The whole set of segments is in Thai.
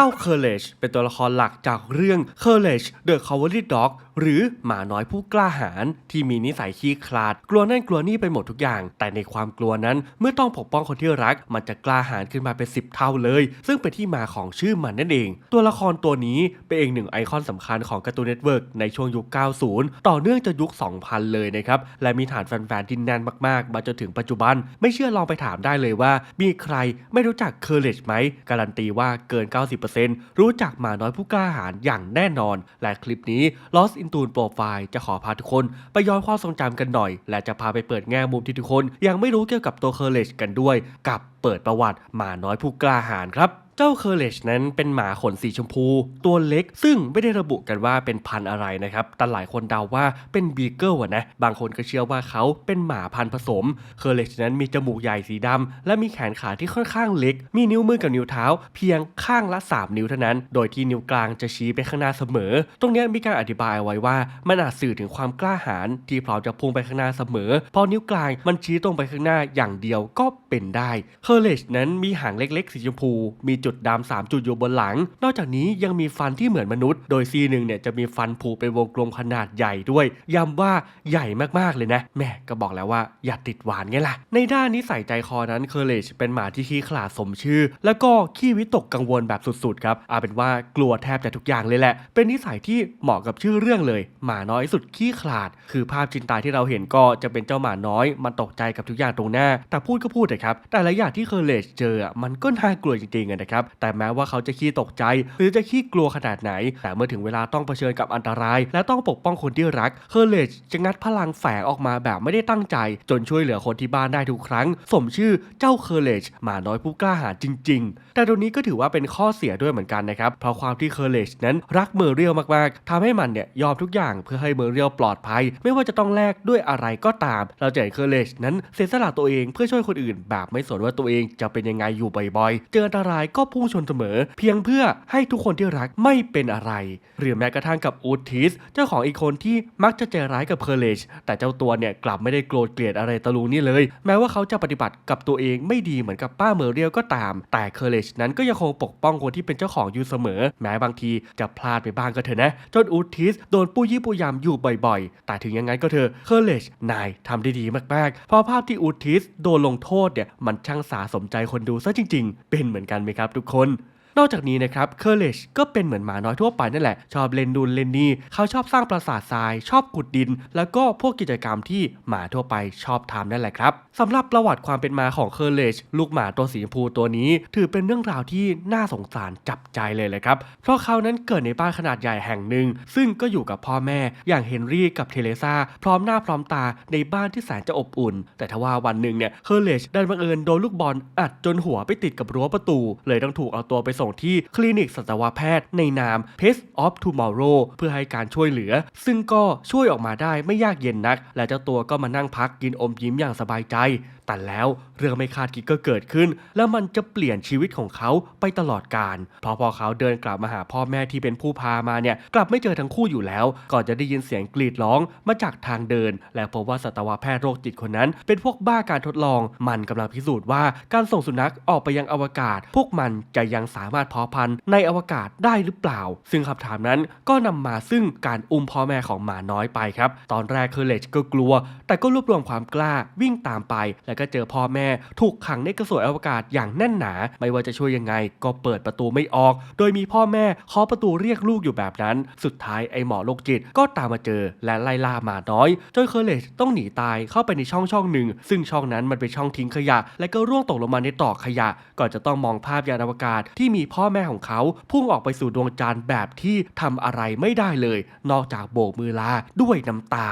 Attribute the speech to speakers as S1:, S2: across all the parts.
S1: จ้าเคอร์เลชเป็นตัวละครหลักจากเรื่อง Courage the Cowardly Dog หรือหมาน้อยผู้กล้าหาญที่มีนิสัยขี้คลาด กลัวนั่นกลัวนี่ไปหมดทุกอย่าง แต่ในความกลัวนั้นเมื่อต้องปกป้องคนที่รัก มันจะกล้าหาญขึ้นมาเป็น10เท่าเลย ซึ่งเป็นที่มาของชื่อมันนั่นเอง ตัวละครตัวนี้เป็นเองหนึ่งไอคอนสำคัญของการ์ตูนเน็ตเวิร์กในช่วงยุค 90 ต่อเนื่องจนยุค 2000 เลยนะครับและมีฐานแฟนๆที่แน่นมากๆ มาจนถึงปัจจุบัน ไม่เชื่อลองไปถามได้เลยว่า มีใครไม่รู้จักเคอร์เลจไหมการันตีว่าเกิน 90%รู้จักหมาน้อยผู้กล้าหาญอย่างแน่นอน และคลิปนี้ Lost in Tune Profile จะขอพาทุกคน ไปย้อนความทรงจำกันหน่อย และจะพาไปเปิดแง่มุมที่ทุกคน ยังไม่รู้เกี่ยวกับตัวเคอร์เลชกันด้วย กับเปิดประวัติหมาน้อยผู้กล้าหาญครับ เจ้าเคอร์เลชนั้นเป็นหมาขนสีชมพู ตัวเล็กซึ่งไม่ได้ระบุกันว่าเป็นพันธุ์อะไรนะครับ แต่หลายคนเดาว่าเป็นบีเกิลนะ บางคนก็เชื่อว่าเขาเป็นหมาพันธุ์ผสม เคอร์เลชนั้นมีจมูกใหญ่สีดำและมีแขนขาที่ค่อนข้างเล็ก มีนิ้วมือกับนิ้วเท้า เพียงข้างละ 3 นิ้วเท่านั้น โดยที่นิ้วกลางจะชี้ไปข้างหน้าเสมอ ตรงนี้มีการอธิบายไว้ว่ามันอาจสื่อถึงความกล้าหาญที่พร้อมจะพุ่งไปข้างหน้าเสมอ พอนิ้วกลางมันชี้ตรงไปข้างหน้าอย่างเดียวก็เป็นได้ เคอร์เลชนั้นมีหางเล็กๆ สีชมพู มีจุจุดดำสามจุดอยู่บนหลัง นอกจากนี้ยังมีฟันที่เหมือนมนุษย์ โดยซีหนึ่งเนี่ยจะมีฟันผุเป็นวงกลมขนาดใหญ่ด้วย ย้ำว่าใหญ่มากๆเลยนะแม่ก็บอกแล้วว่าอย่าติดหวานไงล่ะ ในด้านนิสัยใจคอนั้นเคอร์เลชเป็นหมาที่ขี้ขลาดสมชื่อ แล้วก็ขี้วิตกกังวลแบบสุดๆครับเอาเป็นว่ากลัวแทบจะทุกอย่างเลยแหละ เป็นนิสัยที่เหมาะกับชื่อเรื่องเลย หมาน้อยสุดขี้ขลาด คือภาพจินตาที่เราเห็นก็จะเป็นเจ้าหมาน้อย มันตกใจกับทุกอย่างตรงหน้า แต่พูดก็พูดเถอะครับแต่ละอย่างที่เคอร์เลชเจออะมันก็น่ากลัวจริงๆอะนะครับ แต่แม้ว่าเขาจะขี้ตกใจ หรือจะขี้กลัวขนาดไหน แต่เมื่อถึงเวลาต้องเผชิญกับอันตราย และต้องปกป้องคนที่รักเคอร์เลชจะงัดพลังแฝงออกมาแบบไม่ได้ตั้งใจ จนช่วยเหลือคนที่บ้านได้ทุกครั้ง สมชื่อเจ้าเคอร์เลชหมาน้อยผู้กล้าหาญจริง ๆ แต่ตรงนี้ก็ถือว่าเป็นข้อเสียด้วยเหมือนกันนะครับเพราะความที่เคอร์เลชนั้นรักเมอร์เรียลมากๆทำให้มันเนี่ยยอมทุกอย่างเพื่อให้เมอร์เรียลปลอดภัย ไม่ว่าจะต้องแลกด้วยอะไรก็ตาม เราจะเห็นเคอร์เลชนั้นเสียสละตัวเองเพื่อช่วยคนอื่น แบบไม่สนว่าตัวเองจะเป็นยังไงอยู่บ่อยๆ เจออันตรายก็พุ่งชนเสมอ เพียงเพื่อให้ทุกคนที่รักไม่เป็นอะไร หรือแม้กระทั่งกับอูทิส เจ้าของอีกคนที่มักจะใจร้ายกับเคอร์เลชแต่เจ้าตัวเนี่ยกลับไม่ได้โกรธเกลียดอะไรตะลุงนี่เลย แม้ว่าเขาจะปฏิบัติกับตัวเองไม่ดีเหมือนกับป้าเมอเรียลก็ตาม แต่เคอร์เลชนั้นก็ยังคงปกป้องคนที่เป็นเจ้าของอยู่เสมอ แม้บางทีจะพลาดไปบ้างก็เถอะนะจนอูทิสโดนปู้ยี่ปู้ยำอยู่บ่อยๆ แต่ถึงยังไงก็เถอะเคอร์เลชนายทำได้ดีมากๆเพราะภาพที่อูทิสโดนลงโทษเนี่ยมันช่างสาสมใจคนดูซะจริง ๆ เป็นเหมือนกันไหมครับทุกคน นอกจากนี้นะครับเคอร์เลชก็เป็นเหมือนหมาน้อยทั่วไปนั่นแหละ ชอบเล่นดูนเล่นนี่เขาชอบสร้างปราสาททราย ชอบขุดดิน แล้วก็พวกกิจกรรมที่หมาทั่วไปชอบทำนั่นแหละครับสำหรับประวัติความเป็นมาของเคอร์เลชลูกหมาตัวสีชมพูตัวนี้ ถือเป็นเรื่องราวที่น่าสงสารจับใจเลยเลยครับเพราะเขานั้นเกิดในบ้านขนาดใหญ่แห่งหนึ่ง ซึ่งก็อยู่กับพ่อแม่อย่างเฮนรี่กับเทเลซาพร้อมหน้าพร้อมตาในบ้านที่แสนจะอบอุ่น แต่ทว่าวันหนึ่งเนี่ยเคอร์เลชดันบังเอิญโดนลูกบอลอัดจนหัวไปติดกับรั้วประตู เลยต้องถูกเอาตัวไปส่งที่คลินิกสัตวแพทย์ในนาม Pest of Tomorrow เพื่อให้การช่วยเหลือ ซึ่งก็ช่วยออกมาได้ไม่ยากเย็นนัก และเจ้าตัวก็มานั่งพักกินอมยิ้มอย่างสบายใจ แต่แล้วเรื่องไม่คาดคิดก็เกิดขึ้น แล้วมันจะเปลี่ยนชีวิตของเขาไปตลอดกาลเพราะพอเขาเดินกลับมาหาพ่อแม่ที่เป็นผู้พามาเนี่ยกลับไม่เจอทั้งคู่อยู่แล้ว ก่อนจะได้ยินเสียงกรีดร้องมาจากทางเดิน และพบว่าสัตวแพทย์โรคจิตคนนั้น เป็นพวกบ้าการทดลอง มันกำลังพิสูจน์ว่าการส่งสุนัขออกไปยังอวกาศ พวกมันจะยังสามารถเพาะพันธุ์ในอวกาศได้หรือเปล่า ซึ่งคำถามนั้นก็นำมาซึ่งการอุ้มพ่อแม่ของหมาน้อยไปครับ ตอนแรกเคอร์เลจก็กลัว แต่ก็รวบรวมความกล้าวิ่งตามไปแล้วก็เจอพ่อแม่ ถูกขังในกระสวยอวกาศอย่างแน่นหนา ไม่ว่าจะช่วยยังไง ก็เปิดประตูไม่ออก โดยมีพ่อแม่เคาะประตูเรียกลูกอยู่แบบนั้น สุดท้ายไอ้หมอโรคจิตก็ตามมาเจอและไล่ล่ามาน้อยจนเคอร์เลจต้องหนีตายเข้าไปในช่องช่องหนึ่ง ซึ่งช่องนั้นมันเป็นช่องทิ้งขยะ และก็ร่วงตกลงมาในต่อขยะ ก่อนจะต้องมองภาพยานอวกาศที่มีพ่อแม่ของเขาพุ่งออกไปสู่ดวงจันทร์แบบที่ทำอะไรไม่ได้เลย นอกจากโบกมือลาด้วยน้ำตา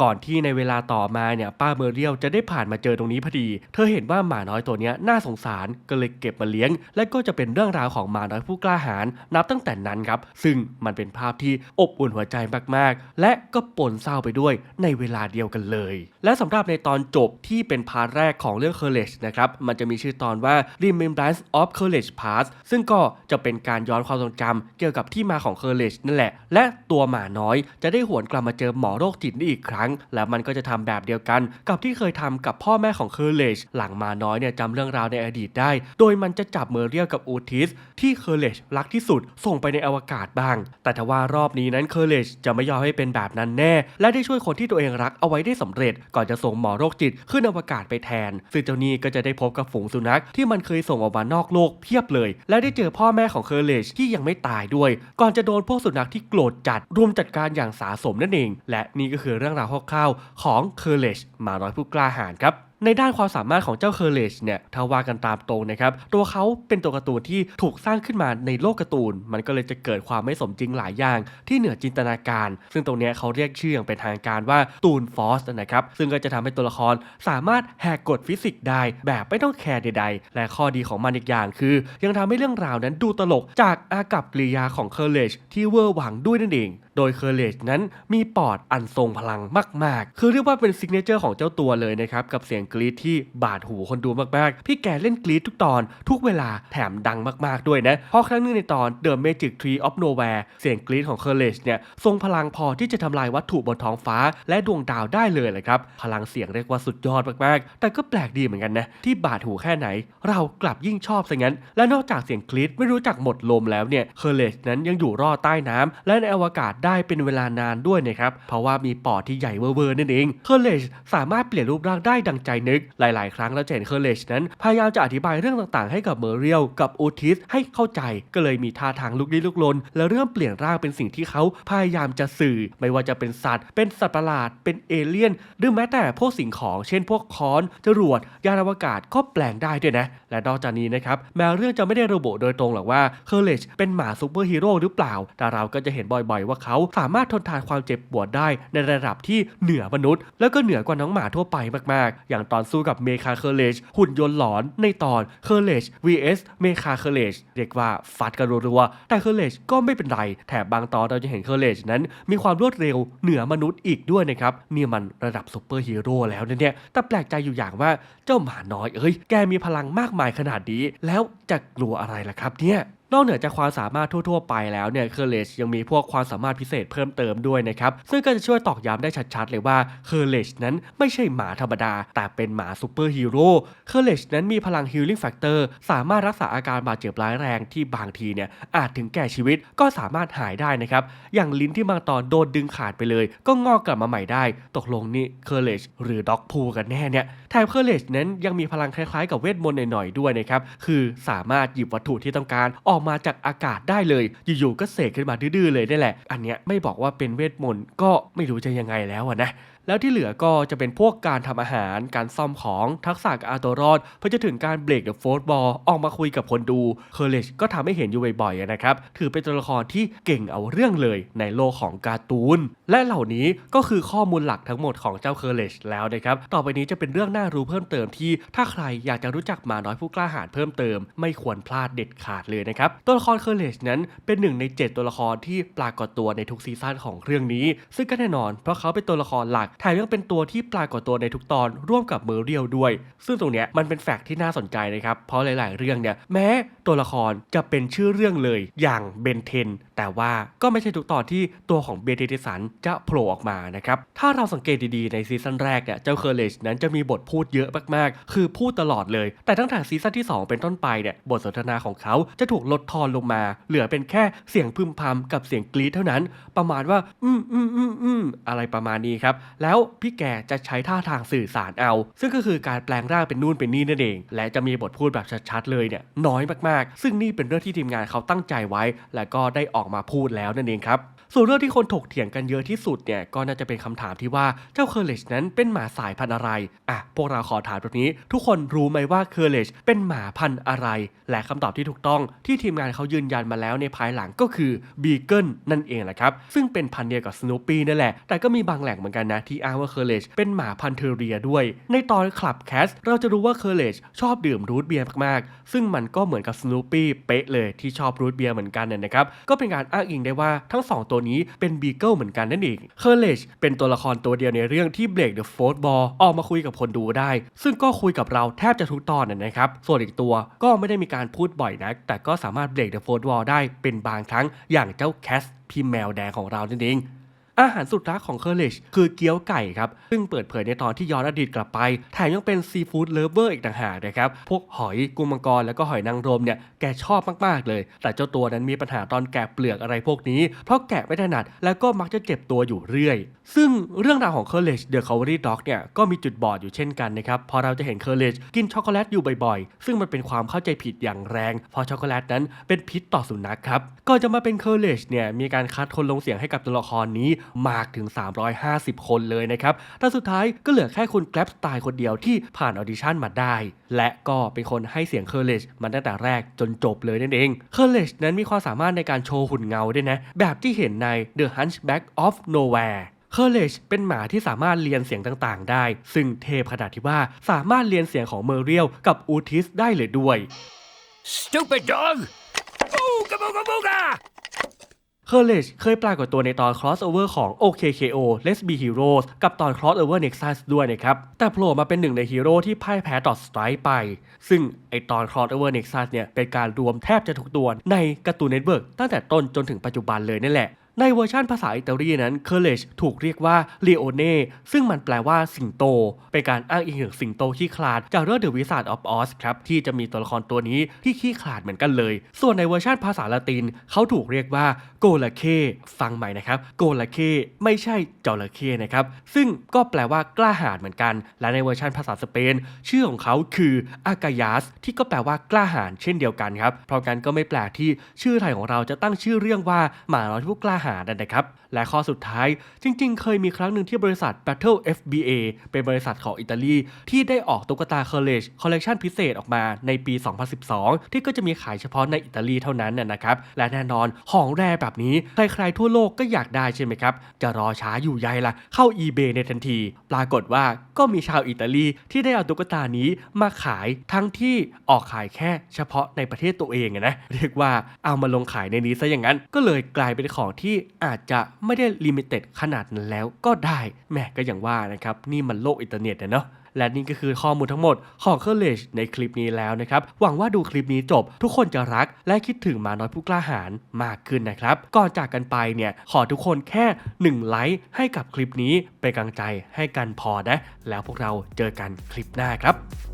S1: ก่อนที่ในเวลาต่อมาเนี่ยป้าเมอร์เรียลจะได้ผ่านมาเจอตรงนี้พอดี เธอเห็นว่าหมาน้อยตัวนี้น่าสงสารก็เลยเก็บมาเลี้ยง และก็จะเป็นเรื่องราวของหมาน้อยผู้กล้าหาญนับตั้งแต่นั้นครับ ซึ่งมันเป็นภาพที่อบอุ่นหัวใจมากๆ และก็ปนเศร้าไปด้วยในเวลาเดียวกันเลย และสำหรับในตอนจบที่เป็นพาร์ทแรกของเรื่อง Courage นะครับมันจะมีชื่อตอนว่า Remembrance of Courage Past ซึ่งก็จะเป็นการย้อนความทรงจำเกี่ยวกับที่มาของ Courage นั่นแหละ และตัวหมาน้อยจะได้หวนกลับมาเจอหมอโรคจิตได้อีกครั้งรั้ง และมันก็จะทำแบบเดียวกัน กับที่เคยทำกับพ่อแม่ของเคอร์เลชหลังมาน้อยเนี่ยจำเรื่องราวในอดีตได้ โดยมันจะจับเมอร์เรียลกับอูทิสที่เคอร์เลชรักที่สุดส่งไปในอวกาศบ้าง แต่ทว่ารอบนี้นั้นเคอร์เลชจะไม่ยอมให้เป็นแบบนั้นแน่ และได้ช่วยคนที่ตัวเองรักเอาไว้ได้สำเร็จ ก่อนจะส่งหมอโรคจิตขึ้นอวกาศไปแทน ซึ่งเจ้านี่ก็จะได้พบกับฝูงสุนัขที่มันเคยส่งออกมานอกโลกเพียบเลย และได้เจอพ่อแม่ของเคอร์เลชที่ยังไม่ตายด้วย ก่อนจะโดนพวกสุนัขที่โกรธจัดรุมจัดการอย่างสาสมนั่นเอง และนี่ก็คือเรื่องราวคร่าวๆของเคอร์เลชหมาน้อยผู้กล้าหาญครับในด้านความสามารถของเจ้าเคอร์เลชเนี่ยถ้าว่ากันตามตรงนะครับตัวเขาเป็นตัวการ์ตูนที่ถูกสร้างขึ้นมาในโลกการ์ตูน มันก็เลยจะเกิดความไม่สมจริงหลายอย่าง ที่เหนือจินตนาการ ซึ่งตรงนี้เขาเรียกชื่ออย่างเป็นทางการว่าตูนฟอสนะครับซึ่งก็จะทำให้ตัวละครสามารถแหกกฎฟิสิกส์ได้ แบบไม่ต้องแคร์ใด ๆ และข้อดีของมันอีกอย่างคือ ยังทำให้เรื่องราวนั้นดูตลกจากอากับกริยาของเคอร์เลชที่เวอร์หวังด้วยนั่นเองโดยเคอร์เลชนั้นมีปอดอันทรงพลังมาก ๆ คือเรียกว่าเป็นซิกเนเจอร์ของเจ้าตัวเลยนะครับ กับเสียงกรีดที่บาดหูคนดูมาก ๆ พี่แกเล่นกรีดทุกตอน ทุกเวลาแถมดังมาก ๆ ด้วยนะ เพราะครั้งนึงในตอน The Magic Tree of Nowhere เสียงกรีดของเคอร์เลชเนี่ยทรงพลังพอที่จะทำลายวัตถุบนท้องฟ้า และดวงดาวได้เลยเลยครับ พลังเสียงเรียกว่าสุดยอดมาก ๆ แต่ก็แปลกดีเหมือนกันนะที่บาดหูแค่ไหน เรากลับยิ่งชอบซะงั้น และนอกจากเสียงกรีดไม่รู้จักหมดลมแล้วเนี่ยเคอร์เลชนั้นยังอยู่รอดใต้น้ำและในอวกาศได้ได้เป็นเวลานานด้วยนะครับเพราะว่ามีปอดที่ใหญ่เวอร์นั่นเองเคอร์เลชสามารถเปลี่ยนรูปร่างได้ดังใจนึก หลาย ๆ ครั้งเราจะเห็นเคอร์เลชนั้น พยายามจะอธิบายเรื่องต่างๆ ให้กับเมอร์เรียลกับโอทิสให้เข้าใจก็เลยมีท่าทางลุกลี้ลุกลน และเริ่มเปลี่ยนร่างเป็นสิ่งที่เขาพยายามจะสื่อ ไม่ว่าจะเป็นสัตว์ เป็นสัตว์ประหลาดเป็นเอเลี่ยน หรือแม้แต่พวกสิ่งของ เช่น พวกค้อนจรวดยานอวกาศก็แปลงได้ด้วยนะ และนอกจากนี้นะครับแม้เรื่องจะไม่ได้ระบุโดยตรงหรอกว่าเคอร์เลชเป็นหมาซูเปอร์ฮีโร่หรือเปล่าแต่เราก็จะเห็นบ่อย ๆ ว่าเขาสามารถทนทานความเจ็บปวดได้ในระดับที่เหนือมนุษย์ แล้วก็เหนือกว่าน้องหมาทั่วไปมากๆ อย่างตอนสู้กับเมคาเคอร์เลชหุ่นยนต์หลอนในตอนเคอร์เลช vs เมคาเคอร์เลชเรียกว่าฟัดกันรัวๆแต่เคอร์เลชก็ไม่เป็นไร แถมบางตอนเราจะเห็นเคอร์เลชนั้นมีความรวดเร็วเหนือมนุษย์อีกด้วยนะครับนี่มันระดับซูเปอร์ฮีโร่แล้วเนี่ยแต่แปลกใจอยู่อย่างว่าเจ้าหมาน้อยเอ้ยแกมีพลังมากมายขนาดนี้แล้วจะกลัวอะไรล่ะครับเนี่ย นอกเหนือจากความสามารถทั่ว ๆ ไปแล้วเนี่ยเคอร์เลชยังมีพวกความสามารถพิเศษเพิ่มเติมด้วยนะครับซึ่งก็จะช่วยตอกย้ำได้ชัดๆเลยว่าเคอร์เลชนั้นไม่ใช่หมาธรรมดา แต่เป็นหมาซูเปอร์ฮีโร่เคอร์เลชนั้นมีพลังฮิลลิ่งแฟกเตอร์สามารถรักษาอาการบาดเจ็บร้ายแรงที่บางทีเนี่ยอาจถึงแก่ชีวิตก็สามารถหายได้นะครับอย่างลิ้นที่บางตอนโดนดึงขาดไปเลย ก็งอกกลับมาใหม่ได้ ตกลงนี่เคอร์เลชหรือด็อกพูกันแน่เนี่ยแถมเคอร์เลชนั้นยังมีพลังคล้ายๆ กับเวทมนต์หน่อยๆด้วยนะครับคือสามารถหยิบวัตถุที่ต้องการออกอกมาจากอากาศได้เลย อยู่ๆก็เสกขึ้นมาดื้อๆเลยได้แหละ อันเนี้ยไม่บอกว่าเป็นเวทมนต์ก็ไม่รู้จะยังไงแล้วนะ แล้วที่เหลือก็จะเป็นพวกการทำอาหาร การซ่อมของทักษะการเอาตัวรอดเพื่อจะถึงการเบรกเดอะโฟร์บอลออกมาคุยกับคนดูเคอร์เลชก็ทำให้เห็นอยู่บ่อยๆนะครับ ถือเป็นตัวละครที่เก่งเอาเรื่องเลยในโลกของการ์ตูน และเหล่านี้ก็คือข้อมูลหลักทั้งหมดของเจ้าเคอร์เลชแล้วนะครับ ต่อไปนี้จะเป็นเรื่องน่ารู้เพิ่มเติมที่ ถ้าใครอยากจะรู้จักมาน้อยผู้กล้าหาญเพิ่มเติม ไม่ควรพลาดเด็ดขาดเลยนะครับ ตัวละครเคอร์เลชนั้นเป็นหนึ่งใน 7 ตัวละครที่ปรากฏตัวในทุกซีซั่นของเรื่องนี้ ซึ่งก็แน่นอนเพราะเขาเป็นตัวละครหลักแถมยังเป็นตัวที่ปรากฏตัวในทุกตอนร่วมกับเมอร์เรียลด้วย ซึ่งตรงเนี้ยมันเป็นแฟกต์ที่น่าสนใจนะครับเพราะหลาย ๆ เรื่องเนี่ยแม้ ตัวละครจะเป็นชื่อเรื่องเลยอย่างเบนเทนแต่ว่าก็ไม่ใช่ทุกตอนที่ตัวของเบนเทนสันจะโผล่ออกมานะครับถ้าเราสังเกตดีๆในซีซั่นแรกเนี่ยเจ้าเคอร์เลชนั้นจะมีบทพูดเยอะมากๆ คือพูดตลอดเลย แต่ตั้งแต่ซีซั่นที่ 2 เป็นต้นไปเนี่ยบทสนทนาของเขาจะถูกลดทอนลงมา เหลือเป็นแค่เสียงพึมพำกับเสียงกรีดเท่านั้น ประมาณว่า อืมอืมอืมอืมอะไรประมาณนี้ครับ แล้วพี่แกจะใช้ท่าทางสื่อสารเอา ซึ่งก็คือการแปลงร่างเป็นนู่นเป็นนี่นั่นเอง และจะมีบทพูดแบบชัดๆเลยเนี่ยน้อยมากๆซึ่งนี่เป็นเรื่องที่ทีมงานเขาตั้งใจไว้ และก็ได้ออกมาพูดแล้วนั่นเองครับ ส่วนเรื่องที่คนถกเถียงกันเยอะที่สุดเนี่ยก็น่าจะเป็นคำถามที่ว่าเจ้าเคอร์เลชนั้นเป็นหมาสายพันธุ์อะไรอะพวกเราขอถามตรงนี้ ทุกคนรู้ไหมว่าเคอร์เลชเป็นหมาพันธุ์อะไร และคำตอบที่ถูกต้องที่ทีมงานเขายืนยันมาแล้วในภายหลังก็คือบีเกิลนั่นเองแหละครับซึ่งเป็นพันธุ์เดียวกับสโนปี้นั่นแหละ แต่ก็มีบางแหล่งเหมือนกันนะที่อ้างว่าเคอร์เลชเป็นหมาพันธุ์เทอเรียด้วย ในตอนคลับแคสเราจะรู้ว่าเคอร์เลชชอบดื่มรูทเบียร์มากๆ ซึ่งมันก็เหมือนกับสโนปี้เป๊ะเลยที่ชอบรูทเบียร์เหมือนกันเนี่ยนะครับก็เป็นการอ้างอิงได้ว่าทั้งสองตัวนี้เป็นบีเกิลเหมือนกันนั่นเองเคอร์เลชเป็นตัวละครตัวเดียวในเรื่องที่เบรกเดอะโฟร์บอลออกมาคุยกับคนดูได้ ซึ่งก็คุยกับเราแทบจะทุกตอนนะครับ ส่วนอีกตัวก็ไม่ได้มีการพูดบ่อยนะแต่ก็สามารถเบรกเดอะโฟร์บอลได้เป็นบางครั้งอย่างเจ้าแคสพี่แมวแดงของเรานั่นเอง อาหารสุดรักของเคอร์เลชคือเกี๊ยวไก่ครับ ซึ่งเปิดเผยในตอนที่ย้อนอดีตกลับไป แถมยังเป็นซีฟู้ดเลฟเวอร์อีกต่างหากนะครับ พวกหอยกุ้งมังกรแล้วก็หอยนางรมเนี่ยแกชอบมาก ๆ เลย แต่เจ้าตัวนั้นมีปัญหาตอนแกะเปลือกอะไรพวกนี้ เพราะแกะไม่ถนัดแล้วก็มักจะเจ็บตัวอยู่เรื่อย ซึ่งเรื่องราวของเคอร์เลชเดอะคาว a รีด็อกเนี่ยก็มีจุดบอดอยู่เช่นกันนะครับ พอเราจะเห็นเคอร์เลชกินช็อกโกแลตอยู่บ่อยๆ ซึ่งมันเป็นความเข้าใจผิดอย่างแรง เพราะช็อกโกแลตนั้นเป็นพิษต่อสุนัขครับก่อนจะมาเป็นเคอร์เลชเนี่ยมีการคัดคนลงเสียงให้กับตัวละครนี้มากถึง 350 คนเลยนะครับแต่สุดท้ายก็เหลือแค่คุณแกลบสไตล์คนเดียวที่ผ่านออดิชั่นมาได้ และก็เป็นคนให้เสียงเคอร์เลชมาตั้งแต่แรกจนจบเลยนั่นเองเคอร์เลชนั้นมีความสามารถในการโชว์หุ่นเงาด้วยนะแบบที่เห็นใน The Hunchback of Nowhere เคอร์เลชเป็นหมาที่สามารถเรียนเสียงต่างๆ ได้ ซึ่งเทพขนาดที่ว่าสามารถเรียนเสียงของเมอร์เรียลกับอูทิสได้เลยด้วย
S2: Stupid dog! Booga booga booga!
S1: เคอร์เลชเคยปรากฏตัวในตอน crossover ของ OKKO Let's Be Heroes กับตอน crossover Nexus ด้วยนะครับ แต่โผล่มาเป็นหนึ่งในฮีโร่ที่พ่ายแพ้ต่อสไตร์ไป ซึ่งไอตอน crossover Nexus เนี่ยเป็นการรวมแทบจะทุกตัวในการ์ตูนเน็ตเวิร์กตั้งแต่ต้นจนถึงปัจจุบันเลยนั่นแหละ ในเวอร์ชันภาษาอิตาลีนั้นเคอร์เลชถูกเรียกว่า Leone ซึ่งมันแปลว่าสิงโต เป็นการอ้างอิงถึงสิงโตขี้คลาดจากเรื่อง The Wizard of Oz ครับที่จะมีตัวละครตัวนี้ที่ขี้ขลาดเหมือนกันเลย ส่วนในเวอร์ชันภาษาละตินเขาถูกเรียกว่าโกลาเคฟังใหม่นะครับโกลาเคไม่ใช่จระเข้นะครับซึ่งก็แปลว่ากล้าหาญเหมือนกัน และในเวอร์ชันภาษาสเปน ชื่อของเขาคืออากายาสที่ก็แปลว่ากล้าหาญเช่นเดียวกันครับเพราะกันก็ไม่แปลกที่ชื่อไทยของเราจะตั้งชื่อเรื่องว่าหมาน้อยผู้กล้าหาญนั่นะครับ และข้อสุดท้ายจริง ๆ เคยมีครั้งหนึ่งที่บริษัท Battle FBA เป็นบริษัทของอิตาลีที่ได้ออกตุ๊กตา Courage คอลเลกชันพิเศษออกมาในปี 2012 ที่ก็จะมีขายเฉพาะในอิตาลีเท่านั้นนะครับ และแน่นอนของแรแบบนี้ใครๆทั่วโลกก็อยากได้ใช่ไหมครับ จะรอช้าอยู่ใยล่ะเข้า eBay ในทันที ปรากฏว่าก็มีชาวอิตาลีที่ได้เอาตุ๊กตานี้มาขายทั้งที่ออกขายแค่เฉพาะในประเทศตัวเองนะเรียกว่าเอามาลงขายในนี้ซะอย่างนั้น ก็เลยกลายเป็นของที่อาจจะไม่ได้ลิมิเต็ดขนาดนั้นแล้วก็ได้แม่ก็อย่างว่านะครับ นี่มันโลกอินเทอร์เน็ตนะเนาะและนี่ก็คือข้อมูลทั้งหมดของเคอร์เลชในคลิปนี้แล้วนะครับ หวังว่าดูคลิปนี้จบ ทุกคนจะรักและคิดถึงมาน้อยผู้กล้าหาญมากขึ้นนะครับ ก่อนจากกันไปเนี่ยขอทุกคนแค่ 1 ไลค์ให้กับคลิปนี้เป็นกำลังใจให้กันพอนะ แล้วพวกเราเจอกันคลิปหน้าครับ